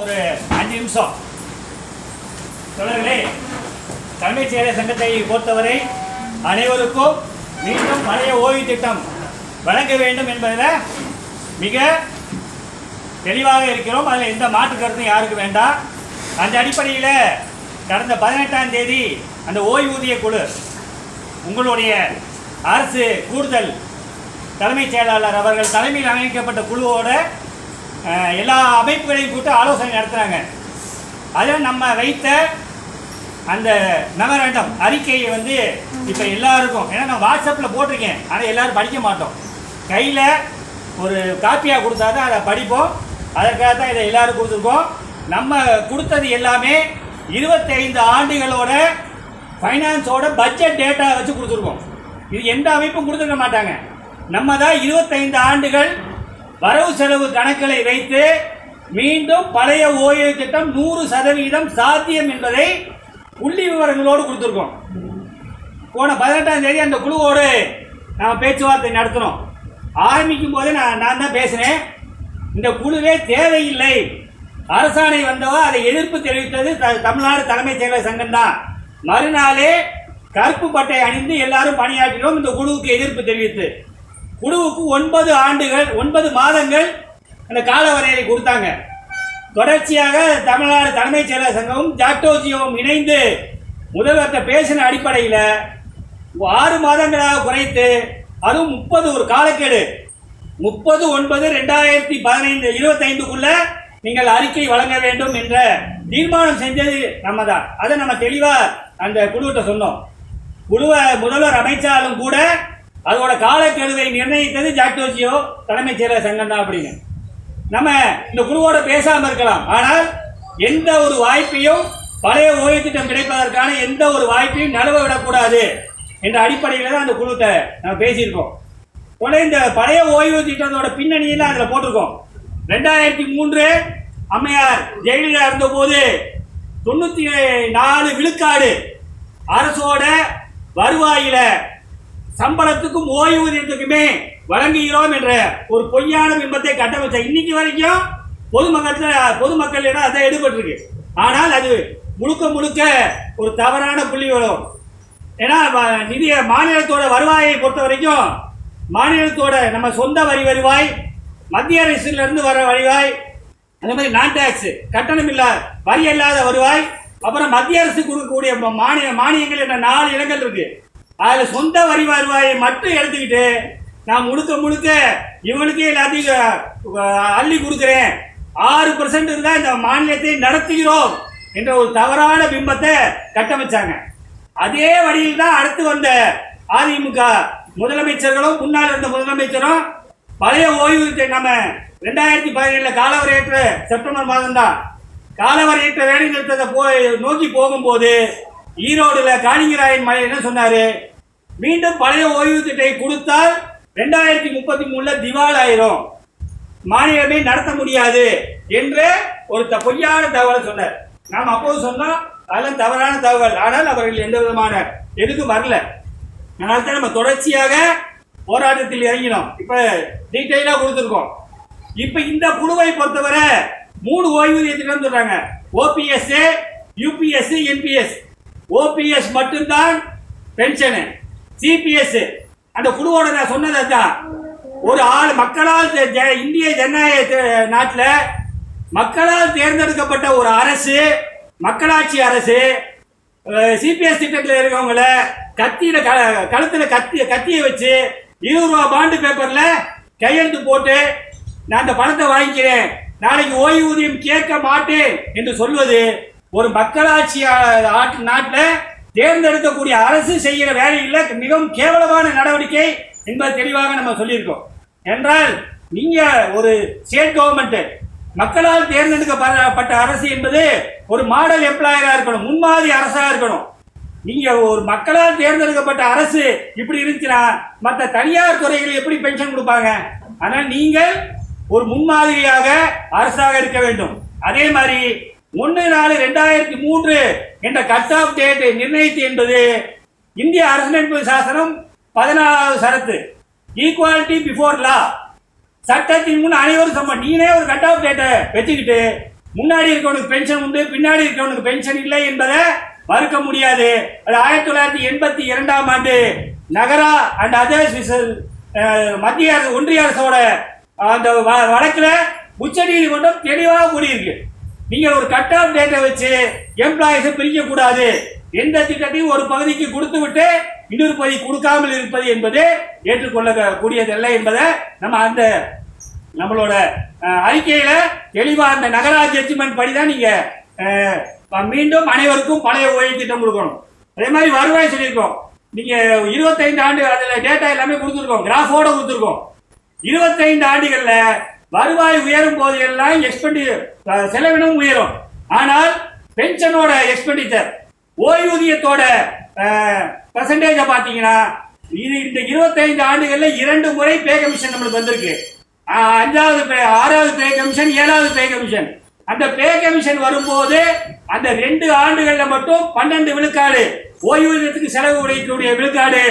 ஒரு அஞ்சு நிமிஷம். தொடர்களே தலைமைச் செயலர் சங்கத்தை பொறுத்தவரை அனைவருக்கும் மீண்டும் பழைய ஓய்வு திட்டம் வழங்க வேண்டும் என்பதில் மிக தெளிவாக இருக்கிறோம். அதில் எந்த மாற்று கருத்தும் யாருக்கு வேண்டாம். அந்த அடிப்படையில் கடந்த பதினெட்டாம் தேதி அந்த ஓய்வூதிய குழு உங்களுடைய அரசு கூடுதல் தலைமைச் செயலாளர் அவர்கள் தலைமையில் அமைக்கப்பட்ட குழுவோட எல்லா அமைப்புகளையும் கூட்டு ஆலோசனை நடத்துகிறாங்க அதில் நம்ம வைத்த அந்த மெமரண்டம் அறிக்கையை வந்து இப்போ எல்லாருக்கும் ஏன்னா நான் வாட்ஸ்அப்பில் போட்டிருக்கேன். ஆனால் எல்லோரும் படிக்க மாட்டோம். கையில் ஒரு காப்பியாக கொடுத்தா தான் அதை படிப்போம். அதற்காக தான் இதை எல்லோரும் கொடுத்துருக்கோம். நம்ம கொடுத்தது எல்லாமே இருபத்தைந்து ஆண்டுகளோட ஃபைனான்ஸோட பட்ஜெட் டேட்டா வச்சு கொடுத்துருக்கோம். இது எந்த அமைப்பும் கொடுத்துருக்க மாட்டாங்க. நம்ம தான் இருபத்தைந்து ஆண்டுகள் வரவு செலவு கணக்குகளை வைத்து மீண்டும் பழைய ஓய்வு திட்டம் நூறு சதவீதம் சாத்தியம் என்பதை புள்ளி விவரங்களோடு கொடுத்துருக்கோம். போன பதினெட்டாம் தேதி அந்த குழுவோடு நாம் பேச்சுவார்த்தை நடத்தினோம். ஆரம்பிக்கும் போதே நான் நான் தான் பேசினேன். இந்த குழுவே தேவையில்லை. அரசாணை வந்தவா அதை எதிர்ப்பு தெரிவித்தது த- தமிழ்நாடு தலைமைச் செயலர் சங்கம் தான். மறுநாளே கருப்பு பட்டை அணிந்து எல்லாரும் பணியாற்றினோம். இந்த குழுவுக்கு எதிர்ப்பு தெரிவித்து. குழுவுக்கு ஒன்பது ஆண்டுகள் ஒன்பது மாதங்கள் அந்த காலவரையறை கொடுத்தாங்க. தொடர்ச்சியாக தமிழ்நாடு தலைமைச் செயலர் சங்கமும் ஜாக்டோஜியோவும் இணைந்து முதல்வர்கிட்ட பேசின அடிப்படையில் ஆறு மாதங்களாக குறைத்து அதுவும் முப்பது ஒரு காலக்கெடு. முப்பது ஒன்பது ரெண்டாயிரத்தி பதினைந்து இருபத்தைந்துக்குள்ள நீங்கள் அறிக்கை வழங்க வேண்டும் என்ற தீர்மானம் செஞ்சது நம்ம தான் அதை நம்ம தெளிவாக அந்த குழுவிட்ட சொன்னோம். குழுவை முதல்வர் அமைச்சாலும் கூட அதோட காலக்கெடுவை நிர்ணயித்தது ஜாக்டோஜியோ தலைமைச் செயலர் சங்கம் தான் அப்படின்னு. நம்ம இந்த குழுவோட பேசாமல் இருக்கலாம். ஆனால் எந்த ஒரு வாய்ப்பையும் பழைய ஓய்வு திட்டம் கிடைப்பதற்கான எந்த ஒரு வாய்ப்பையும் நழுவ விடக்கூடாது என்ற அடிப்படையில் தான் அந்த குழுத்தை நம்ம பேசியிருக்கோம். உடனே இந்த பழைய ஓய்வு திட்டத்தோட பின்னணியில் அதில் போட்டிருக்கோம். ரெண்டாயிரத்தி மூன்று அம்மையார் ஜெயலலிதா இருந்தபோது தொண்ணூற்றி நாலு விழுக்காடு அரசோட வருவாயில சம்பளத்துக்கும் ஓய்வூதியத்துக்குமே வழங்குகிறோம் என்ற ஒரு பொய்யான பிம்பத்தை கட்டமைச்ச இன்னைக்கு வரைக்கும் பொதுமக்கள் பொதுமக்களிடம் அதை எடுபட்டிருக்கு. ஆனால் அது முழுக்க முழுக்க ஒரு தவறான புள்ளி வரும். ஏன்னா நிதிய மாநிலத்தோட வருவாயை பொறுத்த வரைக்கும் மாநிலத்தோட நம்ம சொந்த வரி வருவாய் மத்திய அரசிலிருந்து வர வருவாய் அதே மாதிரி நான் டேக்ஸ் கட்டணம் இல்ல வரி இல்லாத வருவாய் அப்புறம் மத்திய அரசு கொடுக்கக்கூடிய மானிய மானியங்கள் என்ற நாலு இடங்கள் இருக்குது அதில் சொந்த வரி வருவாயை மட்டும் எடுத்துக்கிட்டு நான் முழுக்க முழுக்க இவனுக்கே எல்லாத்தையும் அள்ளி கொடுக்குறேன். ஆறு பர்சன்ட் இருந்தால் இந்த மாநிலத்தை நடத்துகிறோம் என்ற ஒரு தவறான பிம்பத்தை கட்டமைச்சாங்க. அதே வழியில் தான் அடுத்து வந்த அதிமுக முதலமைச்சர்களும் முன்னால் இருந்த முதலமைச்சரும் பழைய ஓய்வூதியத்தை நம்ம ரெண்டாயிரத்தி பதினேழுல காலவரையற்ற செப்டம்பர் மாதம் தான் காலவரையற்ற வேலை நிறுத்தத்தை போய் நோக்கி போகும்போது ஈரோடுல காளிங்கராயன் மலை என்ன சொன்னாரு? மீண்டும் பழைய ஓய்வூதியத்தை கொடுத்தால் ரெண்டாயிரத்தி முப்பத்தி மூணுல திவால் ஆயிரும் மாநிலமே நடத்த முடியாது என்று ஒரு பொய்யான தகவலை சொன்னார். நாம் அப்போது சொன்னோம் அதெல்லாம் தவறான தகவல். ஆனால் அவர்கள் எந்த விதமான எதுக்கும் வரல. அதனால தான் நம்ம தொடர்ச்சியாக போராட்டத்தில் இறங்கினோம். இப்போ டீட்டெயிலாக கொடுத்துருக்கோம். இப்போ இந்த குழுவை பொறுத்தவரை மூணு ஓய்வூதிய திட்டம் சொல்றாங்க. ஓபிஎஸ் யூபிஎஸ் என்பிஎஸ் ஓபிஎஸ் மட்டும்தான் பென்ஷனு சிபிஎஸ் அந்த குழுவோட நான் சொன்னது தான் ஒரு ஆள் மக்களால் இந்திய ஜனநாயக நாட்டில் மக்களால் தேர்ந்தெடுக்கப்பட்ட ஒரு அரசு மக்களாட்சி அரசு சிபிஎஸ் திட்டத்தில் இருக்கவங்கள கத்தியில க கழுத்துல கத்தி கத்தியை வச்சு இருபது ரூபா பாண்டு பேப்பர்ல கையெழுத்து போட்டு நான் அந்த பணத்தை வாங்கிக்கிறேன். நாளைக்கு ஓய்வூதியம் கேட்க மாட்டேன் என்று சொல்வது ஒரு மக்களாட்சி நாட்டில் தேர்ந்தெடுக்கக்கூடிய அரசு செய்கிற வேலையில் மிகவும் கேவலமான நடவடிக்கை என்பது தெளிவாக நம்ம சொல்லியிருக்கோம். என்றால் நீங்கள் ஒரு ஸ்டேட் கவர்மெண்ட்டு மக்களால் தேர்ந்தெடுக்கப்பட்ட அரசு என்பது ஒரு மாடல் எம்ப்ளாயராக இருக்கணும் முன்மாதிரி அரசாக இருக்கணும். நீங்கள் ஒரு மக்களால் தேர்ந்தெடுக்கப்பட்ட அரசு இப்படி இருந்துச்சுன்னா மற்ற தனியார் துறைகள் எப்படி பென்ஷன் கொடுப்பாங்க? ஆனால் நீங்கள் ஒரு முன்மாதிரியாக அரசாக இருக்க வேண்டும். அதே மாதிரி ஒன்று நாலு ரெண்டாயிரத்தி மூன்று என்ற கட் ஆஃப் டேட்டை நிர்ணயித்து என்பது இந்திய அரசியலமைப்பு சாசனம் பதினாலாவது சரத்து. ஈக்குவாலிட்டி பிஃபோர் லா சட்டத்தின் முன் அனைவரும் சம்மன் நீனே ஒரு கட் ஆஃப் டேட்டை வச்சுக்கிட்டு முன்னாடி இருக்கவனுக்கு பென்ஷன் உண்டு பின்னாடி இருக்கவனுக்கு பென்ஷன் இல்லை என்பதை மறுக்க முடியாது. அது ஆயிரத்தி தொள்ளாயிரத்தி எண்பத்தி இரண்டாம் ஆண்டு நகரா அண்ட் அதர்ஸ் மத்திய அரசு ஒன்றிய அரசோட அந்த வ- உச்ச நீதிமன்றம் தெளிவாக கூறியிருக்கு. நீங்க ஒரு கட் ஆஃப் டேட்டை வச்சு எம்ப்ளாயிஸை பிரிக்க கூடாது எந்த திட்டத்தையும் ஒரு பகுதிக்கு கொடுத்து விட்டு இன்னொரு பகுதி கொடுக்காமல் இருப்பது என்பது ஏற்றுக்கொள்ளக்கூடியதல்ல என்பதை நம்ம அந்த நம்மளோட அறிக்கையில தெளிவா அந்த நகரா ஜட்ஜ்மெண்ட் படி தான் நீங்க மீண்டும் அனைவருக்கும் பழைய ஓய்வு திட்டம் கொடுக்கணும். அதே மாதிரி வருவாய் சொல்லியிருக்கோம். நீங்க இருபத்தைந்து ஆண்டு அதுல டேட்டா எல்லாமே கொடுத்துருக்கோம். கிராஃபோட கொடுத்துருக்கோம். இருபத்தைந்து ஆண்டுகள்ல வருவாய் உயரும் போது எல்லாம் எக்ஸ்பெண்டிச்சர் செலவினம் உயரும். ஆனால் பென்ஷனோட எக்ஸ்பெண்டிச்சர் ஓய்வூதியத்தோட பர்சன்டேஜ பாத்தீங்கன்னா இது இந்த இருபத்தைந்து ஆண்டுகள்ல இரண்டு முறை பே கமிஷன் நம்மளுக்கு வந்திருக்கு. அஞ்சாவது பே ஆறாவது பே கமிஷன் ஏழாவது பே கமிஷன் அந்த பே கமிஷன் வரும்போது அந்த ரெண்டு ஆண்டுகள்ல மட்டும் பன்னெண்டு விழுக்காடு ஓய்வூதியத்துக்கு செலவு உடையக்கூடிய விழுக்காடு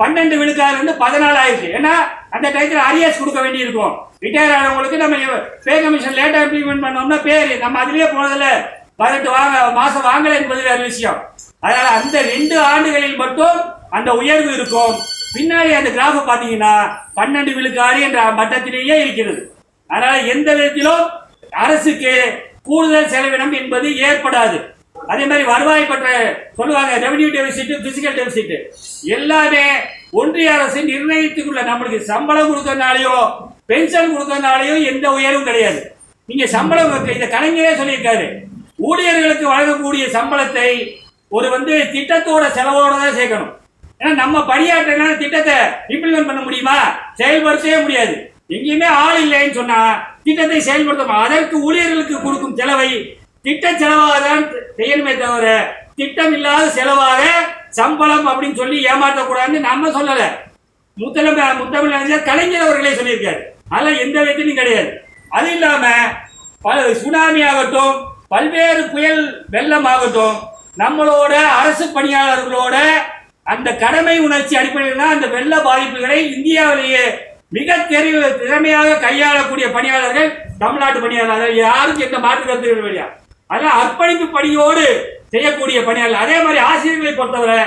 பன்னெண்டு விழுக்காடு வந்து பதினாலு ஆயிடுச்சு. ஏன்னா அந்த டயத்தில் அரியர்ஸ் கொடுக்க வேண்டியிருக்கும். ரிட்டையர் ஆனவங்களுக்கு நம்ம பே கமிஷன் லேட்டாக இம்ப்ளிமெண்ட் பண்ணோம்னா பேர். நம்ம அதுலேயே போனதுல பதினெட்டு வாங்க மாதம் வாங்கலை என்பது வேறு விஷயம். அதனால அந்த ரெண்டு ஆண்டுகளில் மட்டும் அந்த உயர்வு இருக்கும். பின்னாடி அந்த கிராஃப் பார்த்தீங்கன்னா பன்னெண்டு விழுக்காடு என்ற மட்டத்திலேயே இருக்கிறது. அதனால எந்த விதத்திலும் அரசுக்கு கூடுதல் செலவினம் என்பது ஏற்படாது. அதே மாதிரி வருவாய் பற்ற சொல்லுவாங்க ரெவன்யூ டெபிசிட் பிசிக்கல் டெபிசிட் எல்லாமே ஒன்றிய அரசு நிர்ணயித்துக்குள்ள நம்மளுக்கு சம்பளம் கொடுக்கறதுனாலயோ பென்ஷன் கொடுக்கறதுனாலயோ எந்த உயர்வும் கிடையாது. நீங்க சம்பளம் இந்த கலைஞரே சொல்லியிருக்காரு. ஊழியர்களுக்கு வழங்கக்கூடிய சம்பளத்தை ஒரு வந்து திட்டத்தோட செலவோட தான் சேர்க்கணும். ஏன்னா நம்ம பணியாற்றின திட்டத்தை இம்ப்ளிமெண்ட் பண்ண முடியுமா? செயல்படுத்தவே முடியாது. எங்கேயுமே ஆள் இல்லைன்னு சொன்னா திட்டத்தை செயல்படுத்தும் அதற்கு ஊழியர்களுக்கு கொடுக்கும் செலவை திட்ட செலவாக தான் செய்யணுமே தவிர திட்டம் இல்லாத செலவாக சம்பளம் அப்படின்னு சொல்லி ஏமாற்றக்கூடாதுன்னு நம்ம சொல்லல. முத்தலமை முத்தமிழ் கலைஞர் அவர்களே சொல்லியிருக்காரு. அதெல்லாம் எந்த விதத்திலும் கிடையாது. அது இல்லாம பல சுனாமி ஆகட்டும் பல்வேறு புயல் வெள்ளம் ஆகட்டும் நம்மளோட அரசு பணியாளர்களோட அந்த கடமை உணர்ச்சி அடிப்படையில் தான் அந்த வெள்ள பாதிப்புகளை இந்தியாவிலேயே மிக தெரி திறமையாக கையாளக்கூடிய பணியாளர்கள் தமிழ்நாட்டு பணியாளர்கள். யாருக்கும் எந்த மாற்று கருத்து இல்லையா அதெல்லாம் அர்ப்பணிப்பு பணியோடு செய்யக்கூடிய பணியாளர் அதே மாதிரி ஆசிரியர்களை பொறுத்தவரை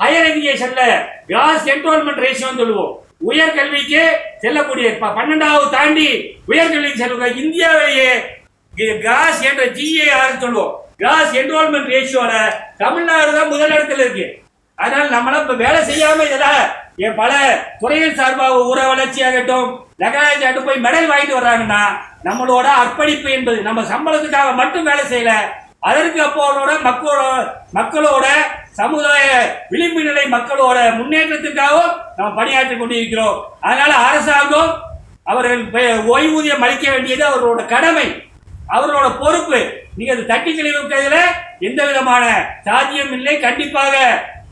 ஹையர் எஜுகேஷன்ல கிராஸ் என்ரோல்மெண்ட் ரேஷியோன்னு சொல்லுவோம். உயர்கல்விக்கு செல்லக்கூடிய ப- பன்னெண்டாவது தாண்டி உயர்கல்விக்கு செல்லுங்க இந்தியாவிலேயே கிராஸ் என்ற ஜிஏஆர் சொல்லுவோம். கிராஸ் என்ரோல்மெண்ட் ரேஷியோல தமிழ்நாடு தான் முதலிடத்தில் இருக்கு. அதனால நம்மளாம் இப்ப வேலை செய்யாம இதெல்லாம் பல துறைகள் சார்பாக ஊர வளர்ச்சி ஆகட்டும் நகராட்சி ஆகட்டும் போய் மெடல் வாங்கிட்டு வர்றாங்கன்னா நம்மளோட அர்ப்பணிப்பு என்பது நம்ம சம்பளத்துக்காக மட்டும் வேலை செய்யல அதற்கு அப்போனோட மக்களோட மக்களோட சமுதாய விளிம்பு நிலை மக்களோட முன்னேற்றத்துக்காகவும் நம்ம பணியாற்றி கொண்டிருக்கிறோம். அதனால அரசாங்கம் அவர்கள் ஓய்வூதியம் அளிக்க வேண்டியது அவர்களோட கடமை. அவர்களோட பொறுப்பு. நீங்க அது தட்டி கழிவுக்கிறதுல எந்த விதமான சாத்தியம் இல்லை. கண்டிப்பாக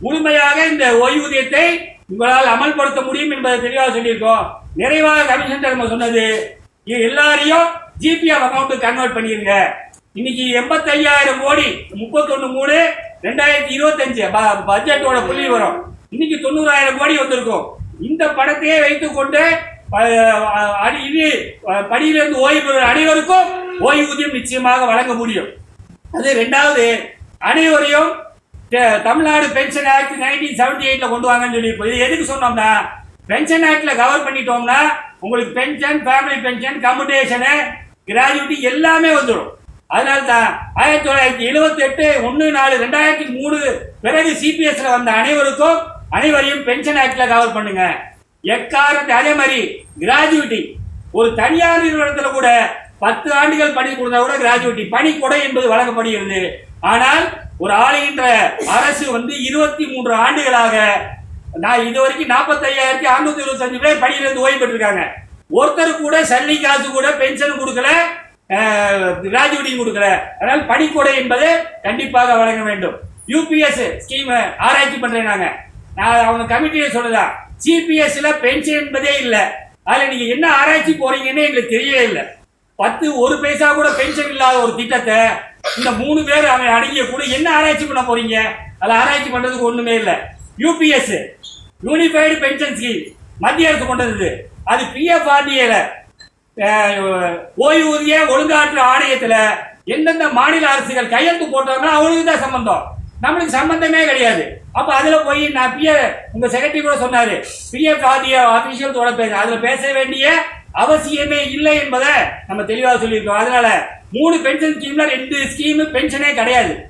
முழுமையாக இந்த ஓய்வூதியத்தை உங்களால் அமல்படுத்த முடியும் என்பதை தெளிவாக சொல்லியிருக்கோம். நிறைவாக கமிஷன் நம்ம சொன்னது எல்லாரையும் ஜிபிஎஃப் அக்கௌண்ட்டு கன்வெர்ட் பண்ணிடுங்க இன்னைக்கு எண்பத்தையாயிரம் கோடி முப்பத்தொன்னு மூணு ரெண்டாயிரத்தி இருபத்தஞ்சு பட்ஜெட்டோட புள்ளி வரும். இன்னைக்கு தொண்ணூறாயிரம் கோடி வந்திருக்கும். இந்த பணத்தையே வைத்துக்கொண்டு கொண்டு அடி இது பணியிலிருந்து ஓய்வு பெறும் அனைவருக்கும் ஓய்வூதியம் நிச்சயமாக வழங்க முடியும். அது ரெண்டாவது அனைவரையும் Tamil Nadu pension act nineteen seventy எயிட்ல கொண்டு வாங்கன்னு சொல்லி இது எதுக்கு சொன்னோம்னா பென்ஷன் ஆக்ட்ல கவர் பண்ணிட்டோம்னா உங்களுக்கு pension family pension commutation gratuity எல்லாமே வந்துடும் அதனால தான் ஆயிரத்தி தொள்ளாயிரத்தி எழுபத்தி எட்டு ஒன்று நாலு ரெண்டாயிரத்தி மூணு பிறகு சிபிஎஸ்ல வந்த அனைவருக்கும் அனைவரையும் பென்ஷன் ஆக்ட்ல கவர் பண்ணுங்க. எக்காரணத்தை? அதே மாதிரி கிராஜுவிட்டி ஒரு தனியார் நிறுவனத்தில் கூட பத்து ஆண்டுகள் பணி கொடுத்தா கூட கிராஜுவிட்டி பணி கொடை என்பது வழங்கப்படுகிறது. ஆனால் ஒரு ஆளுகின்ற அரசு வந்து இருபத்தி மூன்று ஆண்டுகளாக நான் இது வரைக்கும் நாற்பத்தையாயிரத்தி அறுநூத்தி இருபத்தஞ்சு பேர் பணியிலிருந்து ஓய்வு பெற்றிருக்காங்க. ஒருத்தர் கூட சல்லி காசு கூட பென்ஷன் கொடுக்கல கிராஜுவிட்டியும் கொடுக்கல. அதனால் பணிக்கொடை என்பது கண்டிப்பாக வழங்க வேண்டும். யூபிஎஸ் ஸ்கீம் ஆராய்ச்சி பண்றேன் நாங்க. நான் அவங்க கமிட்டியை சொல்லலாம் சிபிஎஸ்ல பென்ஷன் என்பதே இல்லை. அதில் நீங்க என்ன ஆராய்ச்சி போறீங்கன்னு எங்களுக்கு தெரியவே இல்லை. பத்து ஒரு பைசா கூட பென்ஷன் இல்லாத ஒரு திட்டத்தை இந்த மூணு பேர் அவன் அடங்கிய கூட என்ன ஆராய்ச்சி பண்ண போறீங்க? அதில் ஆராய்ச்சி பண்றதுக்கு ஒண்ணுமே இல்லை. யூபிஎஸ் யூனிஃபைடு பென்ஷன் ஸ்கீம் மத்திய அரசு கொண்டு வந்தது அது பிஎஃப் ஆர்டிஏல ஓய்வூதிய ஒழுங்காற்று ஆணையத்தில் எந்தெந்த மாநில அரசுகள் கையெழுத்து போட்டாங்களோ அவங்களுக்கு தான் சம்பந்தம். நம்மளுக்கு சம்பந்தமே கிடையாது. அப்போ அதில் போய் நான் பிஎ உங்கள் செக்ரட்டரி கூட சொன்னார். பிஎஃப் ஆதிய ஆபீஷியல்ஸோட பேச அதில் பேச வேண்டிய அவசியமே இல்லை என்பதை நம்ம தெளிவாக சொல்லியிருக்கோம். அதனால மூணு பென்ஷன் ஸ்கீம்ல ரெண்டு ஸ்கீமு பென்ஷனே கிடையாது.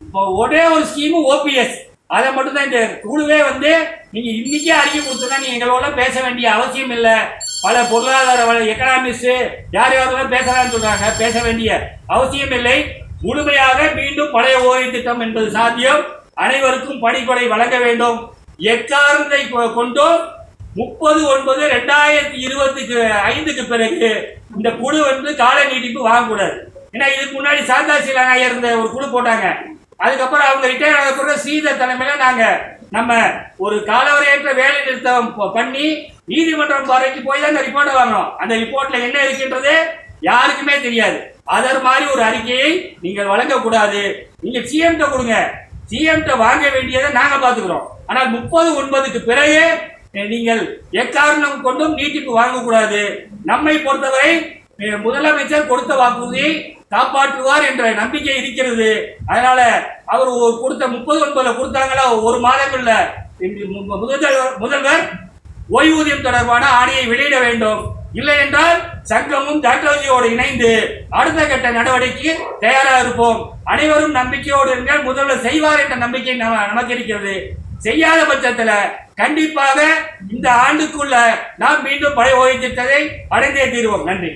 இப்போ ஒரே ஒரு ஸ்கீமு ஓபிஎஸ் அதை மட்டும் தான் இந்த குழுவே வந்து நீங்க இன்னைக்கே அறிக்கை கொடுத்தா நீங்க எங்களோட பேச வேண்டிய அவசியம் இல்லை. பல பொருளாதார எக்கனாமிஸ்ட் யார் யாரெல்லாம் பேசலாம்னு சொல்றாங்க பேச வேண்டிய அவசியம் இல்லை. முழுமையாக மீண்டும் பழைய ஓய்வு திட்டம் என்பது சாத்தியம். அனைவருக்கும் பணிக்கொடை வழங்க வேண்டும். எக்காரணத்தை கொ- கொண்டும் முப்பது ஒன்பது ரெண்டாயிரத்தி இருபத்துக்கு ஐந்துக்கு பிறகு இந்த குழு வந்து கால நீட்டிப்பு வாங்கக்கூடாது. ஏன்னா இதுக்கு முன்னாடி சாந்தா சிலாங்க இருந்த ஒரு குழு போட்டாங்க. அதுக்கப்புறம் அவங்க ரிட்டையர் ஆன பிறகு ஸ்ரீதர் தலைமையில நாங்க நம்ம ஒரு காலவரையற்ற வேலை நிறுத்தம் பண்ணி நீதிமன்றம் வரைக்கும் போய் தான் அந்த ரிப்போர்ட்டை வாங்கணும் அந்த ரிப்போர்ட்ல என்ன இருக்கின்றது யாருக்குமே தெரியாது. அதர் மாதிரி ஒரு அறிக்கையை நீங்கள் வழங்கக்கூடாது. நீங்க சிஎம்கிட்ட கொடுங்க. சிஎம்கிட்ட வாங்க வேண்டியதை நாங்க பாத்துக்கிறோம் ஆனால் முப்பது ஒன்பதுக்கு பிறகு நீங்கள் எக்காரணம் கொண்டும் நீட்டிப்பு வாங்கக்கூடாது. நம்மை பொறுத்தவரை முதலமைச்சர் கொடுத்த வாக்குறுதியை காப்பாற்றுவார் என்ற நம்பிக்கை இருக்கிறது. அதனால அவர் கொடுத்த முப்பது ஒன்பதுல கொடுத்தாங்களா? ஒரு மாதங்கள்ல இந்த முதல்வர் முதல்வர் ஓய்வூதியம் தொடர்பான ஆணையை வெளியிட வேண்டும். இல்லை என்றால் சங்கமும் டாக்டர்ஜியோடு இணைந்து அடுத்த கட்ட நடவடிக்கைக்கு தயாராக இருப்போம். அனைவரும் நம்பிக்கையோடு இருந்தால் முதல்வர் செய்வார் என்ற நம்பிக்கை நம- நமக்கு இருக்கிறது. செய்யாத பட்சத்தில் கண்டிப்பாக இந்த ஆண்டுக்குள்ள நாம் மீண்டும் பழைய ஓய்வு திட்டத்தை அடைந்தே தீர்வோம். நன்றி.